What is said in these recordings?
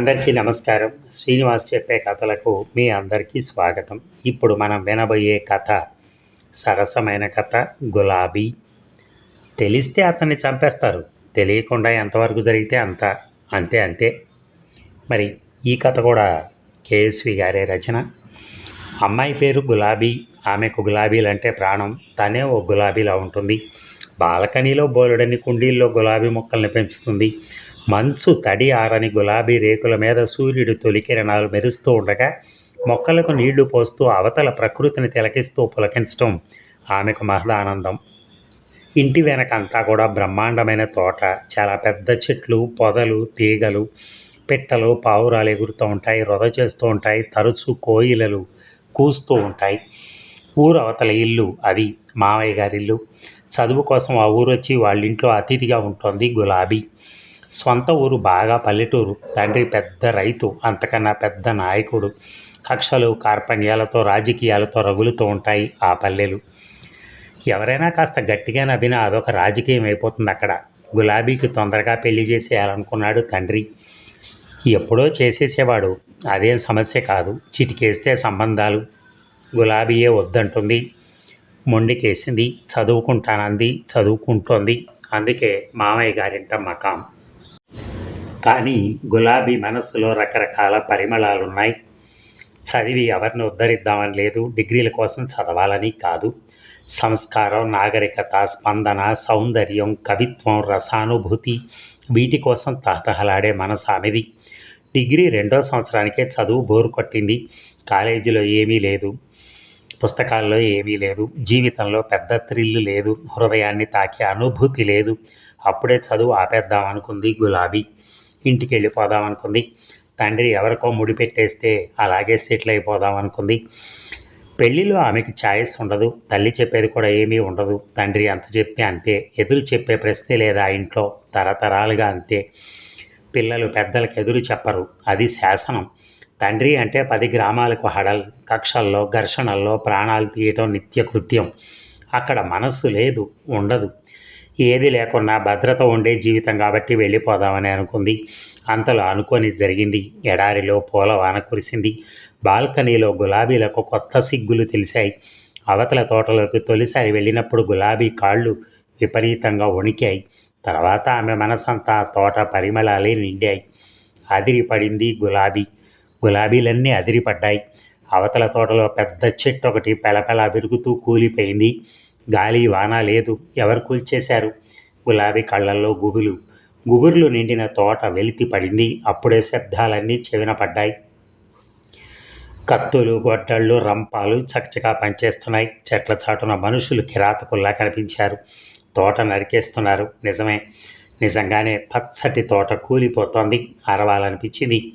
అందరికీ నమస్కారం. శ్రీనివాస్ చెప్పే కథలకు మీ అందరికీ స్వాగతం. ఇప్పుడు మనం వినబోయే కథ సరసమైన కథ గులాబీ. తెలిస్తే అతన్ని చంపేస్తారు. తెలియకుండా ఎంతవరకు జరిగితే అంత. అంతే అంతే. మరి ఈ కథ కూడా కేఎస్వి గారే రచన. అమ్మాయి పేరు గులాబీ. ఆమెకు గులాబీలంటే ప్రాణం. తనే ఓ గులాబీలా ఉంటుంది. బాల్కనీలో బోలుడని కుండీల్లో గులాబీ మొక్కల్ని పెంచుతుంది. మంచు తడి ఆరని గులాబీ రేకుల మీద సూర్యుడు తొలికిరణాలు మెరుస్తూ ఉండగా మొక్కలకు నీళ్ళు పోస్తూ అవతల ప్రకృతిని తిలకిస్తూ పులకించటం ఆమెకు మహదానందం. ఇంటి వెనక అంతా కూడా బ్రహ్మాండమైన తోట. చాలా పెద్ద చెట్లు పొదలు తీగలు పిట్టలు పావురాలు ఎగురుతూ ఉంటాయి రొద చేస్తూ ఉంటాయి తరచూ కోయిలలు కూస్తూ ఉంటాయి. ఊరు అవతల ఇల్లు అది మావయ్య గారి ఇల్లు. చదువు కోసం ఆ ఊరు వచ్చి వాళ్ళ ఇంట్లో అతిథిగా ఉంటుంది గులాబీ. సొంత ఊరు బాగా పల్లెటూరు. తండ్రి పెద్ద రైతు అంతకన్నా పెద్ద నాయకుడు. కక్షలు కార్పణ్యాలతో రాజకీయాలతో రగులుతూ ఉంటాయి ఆ పల్లెలు. ఎవరైనా కాస్త గట్టిగా నవ్వినా అదొక రాజకీయం అయిపోతుంది అక్కడ. గులాబీకి తొందరగా పెళ్ళి చేసేయాలనుకున్నాడు తండ్రి. ఎప్పుడో చేసేసేవాడు. అదేం సమస్య కాదు. చిటికేస్తే సంబంధాలు. గులాబీయే వద్దంటుంది. మొండికేసింది. చదువుకుంటానంది. చదువుకుంటోంది. అందుకే మామయ్య గారింట మకాం. కానీ గులాబీ మనస్సులో రకరకాల పరిమళాలున్నాయి. చదివి ఎవరిని ఉద్ధరిద్దామని లేదు. డిగ్రీల కోసం చదవాలని కాదు. సంస్కారం నాగరికత స్పందన సౌందర్యం కవిత్వం రసానుభూతి వీటి కోసం తహతహలాడే మనసు ఆమెది డిగ్రీ రెండో సంవత్సరానికే చదువు బోరు కొట్టింది. కాలేజీలో ఏమీ లేదు. పుస్తకాల్లో ఏమీ లేదు. జీవితంలో పెద్ద థ్రిల్లు లేదు. హృదయాన్ని తాకే అనుభూతి లేదు. అప్పుడే చదువు ఆపేద్దాం అనుకుంది గులాబీ. ఇంటికి వెళ్ళిపోదాం అనుకుంది తండ్రి ఎవరికో ముడిపెట్టేస్తే అలాగే సెటిల్ అయిపోదాం అనుకుంది పెళ్ళిలో ఆమెకి ఛాయిస్ ఉండదు. తల్లి చెప్పేది కూడా ఏమీ ఉండదు. తండ్రి అంత చెప్తే అంతే. ఎదురు చెప్పే ప్రశ్నే లేదా ఇంట్లో. తరతరాలుగా అంతే. పిల్లలు పెద్దలకు ఎదురు చెప్పరు. అది శాసనం. తండ్రి అంటే పది గ్రామాలకు హడల్ కక్షల్లో ఘర్షణల్లో ప్రాణాలు తీయటం నిత్య కృత్యం. అక్కడ మనస్సు లేదు ఉండదు. ఏది లేకున్నా భద్రత ఉండే జీవితం కాబట్టి వెళ్ళిపోదామని అనుకుంది. అంతలో అనుకొని జరిగింది. ఎడారిలో పూల వాన కురిసింది. బాల్కనీలో గులాబీలకు కొత్త సిగ్గులు తెలిసాయి అవతల తోటలోకి తొలిసారి వెళ్ళినప్పుడు గులాబీ కాళ్ళు విపరీతంగా వణికాయి. తర్వాత ఆమె మనసంతా తోట పరిమళాలే నిండాయి. అదిరిపడింది గులాబీ. గులాబీలన్నీ అదిరిపడ్డాయి. అవతల తోటలో పెద్ద చెట్టు ఒకటి పెళపెళ విరుగుతూ కూలిపోయింది. గాలి వాన లేదు. ఎవరు కూల్చేశారు? గులాబీ కళ్ళల్లో గుబులు. గుబుర్లు నిండిన తోట వెలితి పడింది. అప్పుడే శబ్దాలన్నీ చెవిన పడ్డాయి. కత్తులు గొడ్డళ్ళు రంపాలు చకచకా పనిచేస్తున్నాయి. చెట్ల చాటున మనుషులు కిరాతకుల్లా కనిపించారు. తోట నరికేస్తున్నారు. నిజమే. నిజంగానే పచ్చటి తోట కూలిపోతోంది. అరవాలనిపించింది.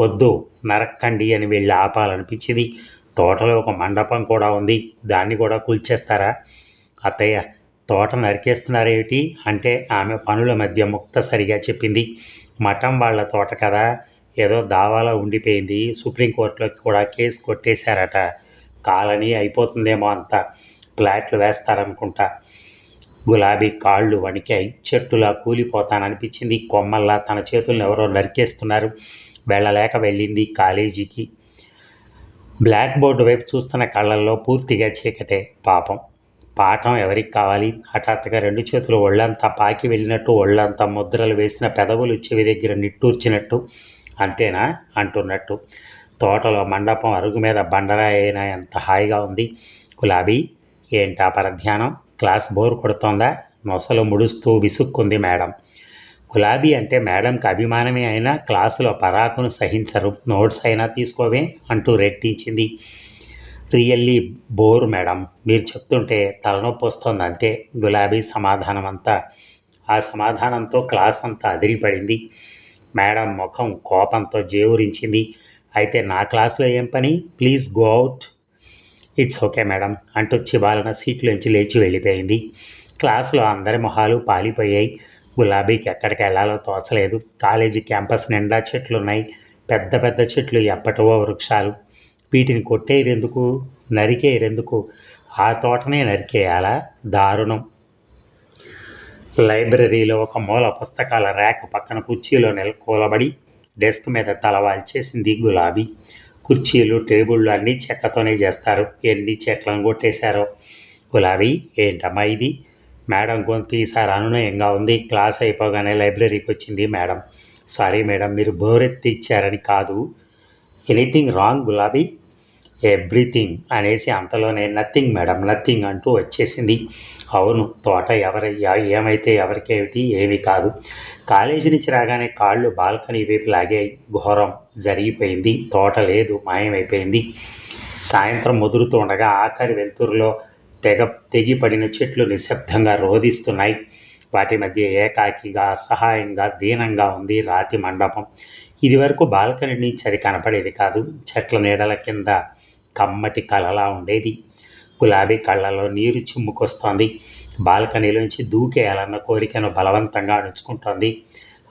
వద్దు నరక్కండి అని వెళ్ళి ఆపాలనిపించింది. తోటలో ఒక మండపం కూడా ఉంది. దాన్ని కూడా కూల్చేస్తారా? అత్తయ్య తోట నరికేస్తున్నారేమిటి? అంటే ఆమె పనుల మధ్య ముక్తసరిగా చెప్పింది. మఠం వాళ్ళ తోట కదా ఏదో దావాలో ఉండిపోయింది. సుప్రీంకోర్టులోకి కూడా కేసు కొట్టేశారట. కాలనీ అయిపోతుందేమో అంతా. ఫ్లాట్లు వేస్తారనుకుంటా. గులాబీ కాళ్ళు వణికాయి. చెట్టులా కూలిపోతాననిపించింది. కొమ్మల్లా తన చేతులను ఎవరో నరికేస్తున్నారు. వెళ్ళలేక వెళ్ళింది కాలేజీకి. బ్లాక్ బోర్డు వైపు చూస్తున్న కళ్ళల్లో పూర్తిగా చీకటే. పాపం. పాఠం ఎవరికి కావాలి? హఠాత్తుగా రెండు చేతులు ఒళ్ళంతా పాకి వెళ్ళినట్టు ఒళ్ళంతా ముద్రలు వేసిన పెదవులు చెవి దగ్గర నిట్టూర్చినట్టు. అంతేనా? అంటున్నట్టు. తోటలో మండపం అరుగు మీద బండరాయి అయినా ఎంత హాయిగా ఉంది. గులాబీ ఏంటా పరధ్యానం? క్లాస్ బోర్ కొడుతోందా? నొసలు ముడుస్తూ విసుక్కుంది మేడం. గులాబీ అంటే మేడంకి అభిమానమే అయినా క్లాసులో పరాకును సహించరు. నోట్స్ అయినా తీసుకోవే అంటూ రెట్టించింది. రియల్లీ బోర్ మేడం మీరు చెప్తుంటే తలనొప్పి వస్తుంది అంతే. గులాబీ సమాధానం అంతా ఆ సమాధానంతో క్లాస్ అంతా అదిరిపడింది. మేడం ముఖం కోపంతో జేవురించింది. అయితే నా క్లాస్లో ఏం పని? Please go out. It's okay madam అంటూ చివాలన సీట్లోంచి లేచి వెళ్ళిపోయింది. క్లాస్లో అందరి మొహాలు పాలిపోయాయి. గులాబీకి ఎక్కడికి వెళ్ళాలో తోచలేదు. కాలేజీ క్యాంపస్ నిండా చెట్లు ఉన్నాయి పెద్ద పెద్ద చెట్లు ఎప్పటివో వృక్షాలు. వీటిని కొట్టేయరెందుకు? నరికేయరెందుకు? ఆ తోటనే నరికేయాలా? దారుణం. లైబ్రరీలో ఒక మూల పుస్తకాల ర్యాక్ పక్కన కుర్చీలో నెల కూలబడి డెస్క్ మీద తలవాల్చేసింది గులాబీ. కుర్చీలు టేబుళ్ళు అన్నీ చెక్కతోనే చేస్తారు. ఎన్ని చెట్లను కొట్టేశారో. గులాబీ ఏంటమ్మా ఇది? మేడం గొంతు ఈసారి అనునయంగా ఉంది. క్లాస్ అయిపోగానే లైబ్రరీకి వచ్చింది మేడం. సారీ మేడం మీరు బోరెత్తి ఇచ్చారని కాదు. ఎనీథింగ్ రాంగ్ గులాబీ. ఎవ్రీథింగ్ అనేసి అంతలోనే నథింగ్ మేడం నథింగ్ అంటూ వచ్చేసింది. అవును తోట ఎవరి ఏమైతే ఎవరికేమిటి ఏమీ కాదు. కాలేజీ నుంచి రాగానే కాళ్ళు బాల్కనీ వైపు లాగే ఘోరం జరిగిపోయింది. తోట లేదు మాయమైపోయింది. సాయంత్రం ముదురుతూ ఉండగా ఆఖరి వెలుతురులో తెగ తెగిపడిన చెట్లు నిశ్శబ్దంగా రోధిస్తున్నాయి. వాటి మధ్య ఏకాకిగా అసహాయంగా దీనంగా ఉంది రాతి మండపం. ఇదివరకు బాల్కనీ నుంచి అది కనపడేది కాదు. చెట్ల నీడల కింద కమ్మటి కలలా ఉండేది. గులాబీ కళ్ళలో నీరు చిమ్ముకొస్తోంది. బాల్కనీలోంచి దూకేయాలన్న కోరికను బలవంతంగా అణుచుకుంటోంది.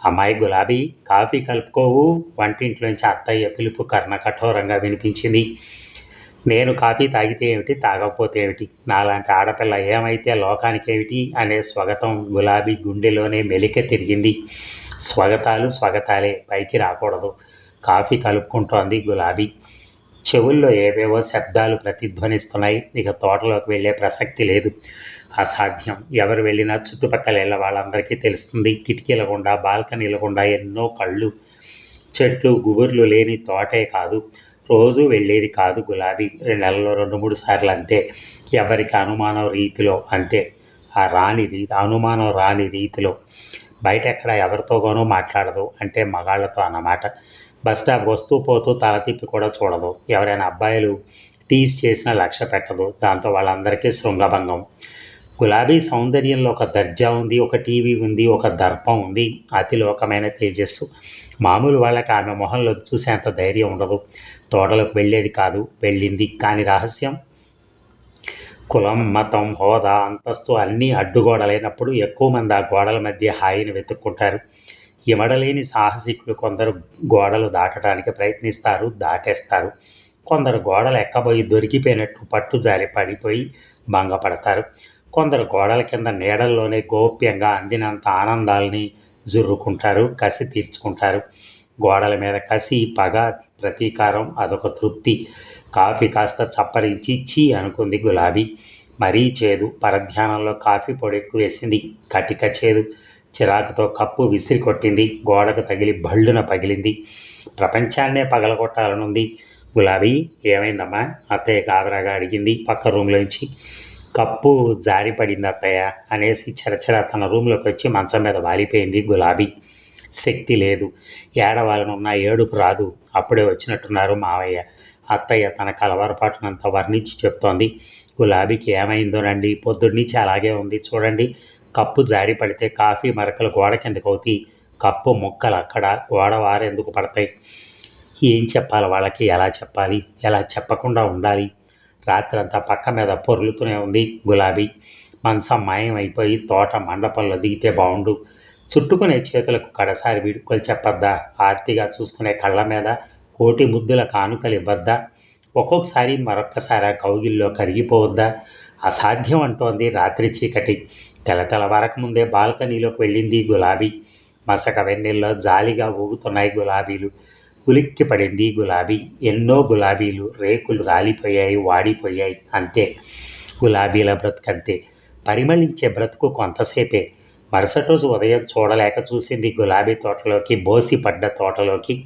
అమ్మాయి గులాబీ కాఫీ కలుపుకోవు. వంటింట్లోంచి అత్తయ్య పిలుపు కర్ణ కఠోరంగా వినిపించింది. నేను కాఫీ తాగితే ఏమిటి తాగకపోతే ఏమిటి? నాలాంటి ఆడపిల్ల ఏమైతే లోకానికి ఏమిటి అనే స్వగతం గులాబీ గుండెలోనే మెలిక తిరిగింది. స్వగతాలు స్వగతాలే పైకి రాకూడదు. కాఫీ కలుపుకుంటోంది గులాబీ. చెవుల్లో ఏవేవో శబ్దాలు ప్రతిధ్వనిస్తున్నాయి. ఇక తోటలోకి వెళ్ళే ప్రసక్తి లేదు. అసాధ్యం. ఎవరు వెళ్ళినా చుట్టుపక్కల వెళ్ళ వాళ్ళందరికీ తెలుస్తుంది. కిటికీల గుండా బాల్కనీల గుండా ఎన్నో కళ్ళు చెట్లు గుబుర్లు లేని తోటే కాదు. రోజు వెళ్ళేది కాదు గులాబీ. రెండు నెలల్లో రెండు మూడు సార్లు అంతే. ఎవరికి అనుమానం రీతిలో అంతే. ఆ రాని రీ అనుమానం రాని రీతిలో. బయట ఎక్కడ ఎవరితోగానో మాట్లాడదు. అంటే మగాళ్ళతో అన్నమాట. బస్ స్టాప్ వస్తూ పోతూ తల తిప్పి కూడా చూడదు. ఎవరైనా అబ్బాయిలు టీస్ చేసినా లక్ష్య పెట్టదు. దాంతో వాళ్ళందరికీ శృంగభంగం. గులాబీ సౌందర్యంలో ఒక దర్జా ఉంది ఒక టీవీ ఉంది ఒక దర్పం ఉంది. అతిలోకమైన తేజస్సు. మామూలు వాళ్ళకి ఆమె మొహంలో చూసేంత ధైర్యం ఉండదు. తోటలకు వెళ్ళేది కాదు వెళ్ళింది. కానీ రహస్యం? కులం మతం హోదా అంతస్తు అన్నీ అడ్డుగోడలైనప్పుడు ఎక్కువ మంది ఆ గోడల మధ్య హాయిని వెతుక్కుంటారు. ఇమడలేని సాహసికులు కొందరు గోడలు దాటడానికి ప్రయత్నిస్తారు దాటేస్తారు. కొందరు గోడలు ఎక్కబోయి దొరికిపోయినట్టు పట్టు జారి పడిపోయి భంగపడతారు. కొందరు గోడల కింద నీడల్లోనే గోప్యంగా అందినంత ఆనందాలని జుర్రుకుంటారు కసి తీర్చుకుంటారు. గోడల మీద కసి పగ ప్రతీకారం అదొక తృప్తి. కాఫీ కాస్త చప్పరించి చీ అనుకుంది గులాబీ. మరీ చేదు పరధ్యానంలో కాఫీ పొడి ఎక్కువ వేసింది కటిక చేదు. చిరాకుతో కప్పు విసిరి కొట్టింది. గోడకు తగిలి బళ్ళున పగిలింది. ప్రపంచాన్నే పగలగొట్టాలనుంది. గులాబీ ఏమైందమ్మా? అత్తయ్య గాదరాగా అడిగింది పక్క రూమ్లోంచి. కప్పు జారి పడింది అత్తయ్య అనేసి చరచర తన రూమ్లోకి వచ్చి మంచం మీద వాలిపోయింది గులాబీ. శక్తి లేదు. ఏడవాలనున్న ఏడుపు రాదు. అప్పుడే వచ్చినట్టున్నారు మావయ్య. అత్తయ్య తన కలవరపాటునంత వర్ణించి చెప్తోంది. గులాబీకి ఏమైందోనండి? పొద్దున్నీ అలాగే ఉంది. చూడండి. కప్పు జారి పడితే కాఫీ మరకలు గోడ కిందకు అవుతాయి. కప్పు ముక్కలు అక్కడ గోడ వారెందుకు పడతాయి? ఏం చెప్పాలి వాళ్ళకి? ఎలా చెప్పాలి? ఎలా చెప్పకుండా ఉండాలి? రాత్రంతా పక్క మీద పొర్లుతూనే ఉంది గులాబీ. మంచం మాయం అయిపోయి తోట మండపంలో దిగితే బాగుండు చుట్టుకునే చేతులకు కడసారి వీడుకొని చెప్పద్దా? ఆర్తిగా చూసుకునే కళ్ళ మీద కోటి ముద్దుల కానుకలు ఇవ్వద్దా? ఒక్కొక్కసారి మరొక్కసారి ఆ కౌగిల్లో కరిగిపోవద్దా? అసాధ్యం అంటోంది రాత్రి చీకటి. ముందే బాల్కనీలోకి వెళ్ళింది గులాబీ. మసక వెన్నెల్లో జాలిగా ఊగుతున్నాయి గులాబీలు. ఉలిక్కి పడింది గులాబీ. ఎన్నో గులాబీలు రేకులు రాలిపోయాయి వాడిపోయాయి. అంతే. గులాబీల బ్రతుకంతే. పరిమళించే బ్రతుకు కొంతసేపే. మరుసటి రోజు ఉదయం చూడలేక చూసింది గులాబీ తోటలోకి బోసి పడ్డ తోటలోకి.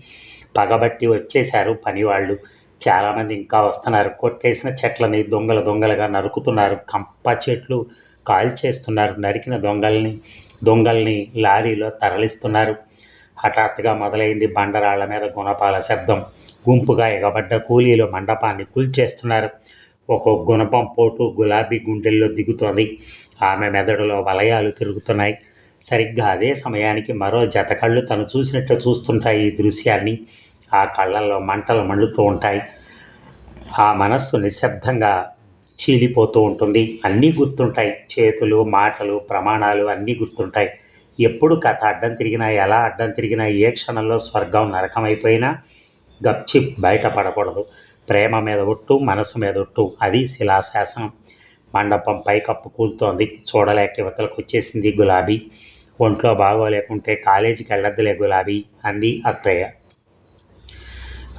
పగబట్టి వచ్చేశారు పనివాళ్ళు. చాలామంది ఇంకా వస్తున్నారు. కొట్టేసిన చెట్లని దొంగలు దొంగలుగా నరుకుతున్నారు. కంప చెట్లు కాల్చేస్తున్నారు నరికిన దొంగల్ని దొంగల్ని లారీలో తరలిస్తున్నారు. హఠాత్తుగా మొదలైంది బండరాళ్ళ మీద గుణపాల శబ్దం. గుంపుగా ఎగబడ్డ కూలీలు మండపాన్ని కూల్చేస్తున్నారు. ఒక్కో గుణపం పోటు గులాబీ గుండెల్లో దిగుతోంది. ఆమె మెదడులో వలయాలు తిరుగుతున్నాయి. సరిగ్గా అదే సమయానికి మరో జత కళ్ళు తను చూసినట్టు చూస్తుంటాయి ఈ దృశ్యాన్ని. ఆ కళ్ళల్లో మంటలు మండుతూ ఉంటాయి. ఆ మనస్సు నిశ్శబ్దంగా చీలిపోతూ ఉంటుంది. అన్నీ గుర్తుంటాయి. చేతులు మాటలు ప్రమాణాలు అన్నీ గుర్తుంటాయి. ఎప్పుడు కథ అడ్డం తిరిగినా ఎలా అడ్డం తిరిగినా ఏ క్షణంలో స్వర్గం నరకమైపోయినా గప్చి బయటపడకూడదు ప్రేమ మీద ఒట్టు మనసు మీద ఒట్టు. అది శిలాశాసనం. మండపం పైకప్పు కూలుతోంది. చూడలేక యువతలకు వచ్చేసింది గులాబీ. ఒంట్లో బాగోలేకుంటే కాలేజీకి వెళ్ళద్దులే గులాబీ అంది అత్తయ్య.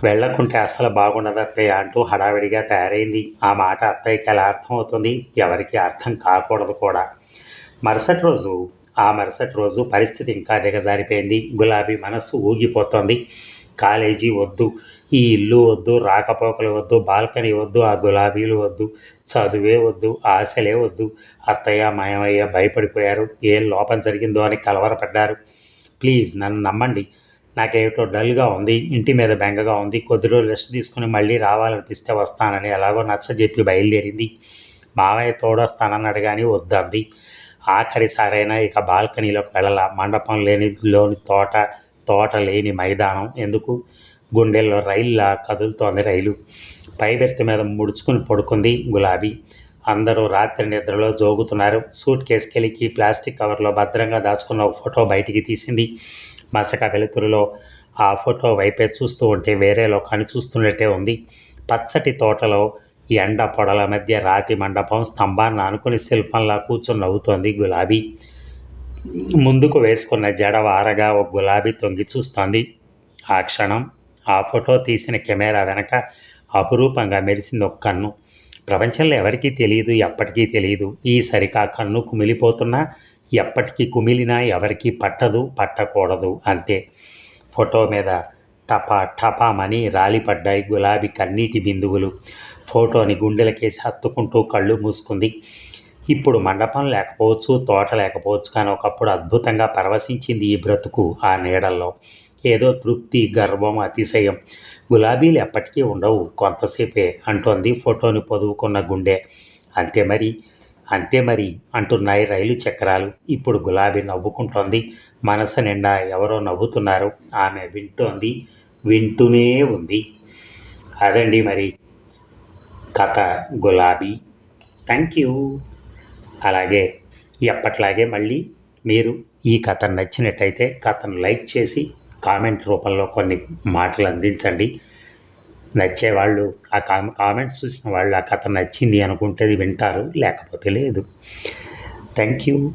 వెళ్ళకుంటే అసలు బాగుండదు అత్తయ్య అంటూ హడావిడిగా తయారైంది. ఆ మాట అత్తయ్యకి ఎలా అర్థం అవుతుంది ఎవరికి అర్థం కాకూడదు కూడా. మరుసటి రోజు ఆ మరుసటి రోజు పరిస్థితి ఇంకా దిగజారిపోయింది. గులాబీ మనస్సు ఊగిపోతుంది. కాలేజీ వద్దు ఈ ఇల్లు వద్దు రాకపోకలు వద్దు బాల్కనీ వద్దు ఆ గులాబీలు వద్దు చదువే వద్దు ఆశలే వద్దు. అత్తయ్య మాయమయ్య భయపడిపోయారు. ఏం లోపం జరిగిందో అని కలవరపడ్డారు. ప్లీజ్ నన్ను నమ్మండి. నాకేమిటో డల్గా ఉంది ఇంటి మీద బెంగగా ఉంది కొద్ది రోజులు రెస్ట్ తీసుకుని మళ్ళీ రావాలనిపిస్తే వస్తానని ఎలాగో నచ్చజెప్పి బయలుదేరింది. మావయ్య తోడొస్తానన్నాడు కానీ వద్దంది. ఆఖరిసారైనా ఇక బాల్కనీలోకి వెళ్ళాల? మండపం లేని లోని తోట తోట లేని మైదానం ఎందుకు? గుండెల్లో రైల్లా కదులుతోంది రైలు. పైబెర్త్ మీద ముడుచుకుని పడుకుంది గులాబీ. అందరూ రాత్రి నిద్రలో జోగుతున్నారు. సూట్ కేసుకెళ్ళికి ప్లాస్టిక్ కవర్లో భద్రంగా దాచుకున్న ఒక ఫోటో బయటికి తీసింది. మసక వెలుతురులో ఆ ఫోటో వైపే చూస్తూ ఉంటే వేరే లోకాన్ని చూస్తున్నట్టే ఉంది. పచ్చటి తోటలో ఎండ పొడల మధ్య రాతి మండపం స్తంభాన్ని ఆనుకుని శిల్పంలా కూర్చొని నవ్వుతోంది గులాబీ. ముందుకు వేసుకున్న జడ వారగా ఒక గులాబీ తొంగి చూస్తోంది. ఆ క్షణం ఆ ఫోటో తీసిన కెమెరా వెనక అపురూపంగా మెరిసింది ఒక కన్ను. ప్రపంచంలో ఎవరికీ తెలియదు ఎప్పటికీ తెలియదు ఈ సరికా కన్ను కుమిలిపోతున్నా ఎప్పటికీ కుమిలినా ఎవరికీ పట్టదు పట్టకూడదు అంతే. ఫోటో మీద టపా టపామని రాలిపడ్డాయి గులాబీ కన్నీటి బిందువులు. ఫోటోని గుండెలకేసి హత్తుకుంటూ కళ్ళు మూసుకుంది. ఇప్పుడు మండపం లేకపోవచ్చు తోట లేకపోవచ్చు కానీ ఒకప్పుడు అద్భుతంగా పరవశించింది ఈ బ్రతుకు ఆ నీడల్లో. ఏదో తృప్తి గర్వం అతిశయం. గులాబీలు ఎప్పటికీ ఉండవు కొంతసేపే అంటోంది ఫోటోని పొదువుకున్న గుండె. అంతే మరి. అంతే మరి అంటున్నాయి రైలు చక్రాలు. ఇప్పుడు గులాబీ నవ్వుకుంటోంది. మనసు నిండా ఎవరో నవ్వుతున్నారు. ఆమె వింటోంది. వింటూనే ఉంది. అదండి మరి కథ గులాబీ. Thank you. అలాగే ఎప్పట్లాగే మళ్ళీ మీరు ఈ కథ నచ్చినట్టయితే కథను లైక్ చేసి కామెంట్ రూపంలో కొన్ని మాటలు అందించండి. నచ్చేవాళ్ళు ఆ కామె కామెంట్స్ చూసిన వాళ్ళు ఆ కథ నచ్చింది అనుకుంటే అది వింటారు లేకపోతే లేదు. Thank you.